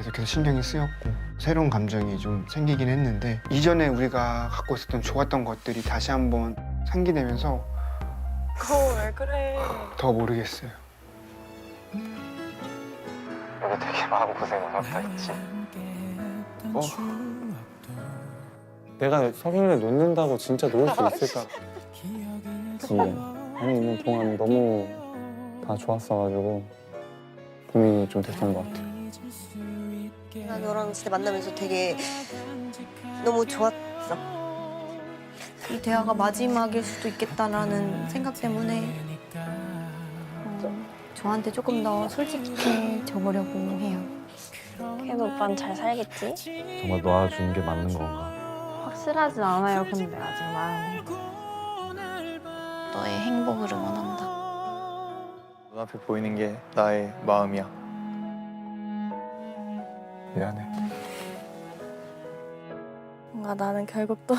계속해서 신경이 쓰였고 새로운 감정이 좀 생기긴 했는데 이전에 우리가 갖고 있었던 좋았던 것들이 다시 한번 상기되면서 어왜 그래? 더 모르겠어요. 여기 되게 마음고생을 하다 했지. 어. 내가 성인을 놓는다고 진짜 놓을 수 있을까? 집에 안에 있는 동안 너무 다 좋았어가지고 고민이 좀 됐던 것 같아. 나 너랑 진짜 만나면서 되게 너무 좋았어. 이 대화가 마지막일 수도 있겠다라는 생각 때문에 어, 저한테 조금 더 솔직해져 보려고 해요. 그래도 오빠는 잘 살겠지? 정말 놓아주는 게 맞는 건가? 확실하진 않아요, 근데 아직 마음이. 너의 행복을 응원한다. 눈앞에 보이는 게 나의 마음이야. 미안해. 뭔가 나는 결국 또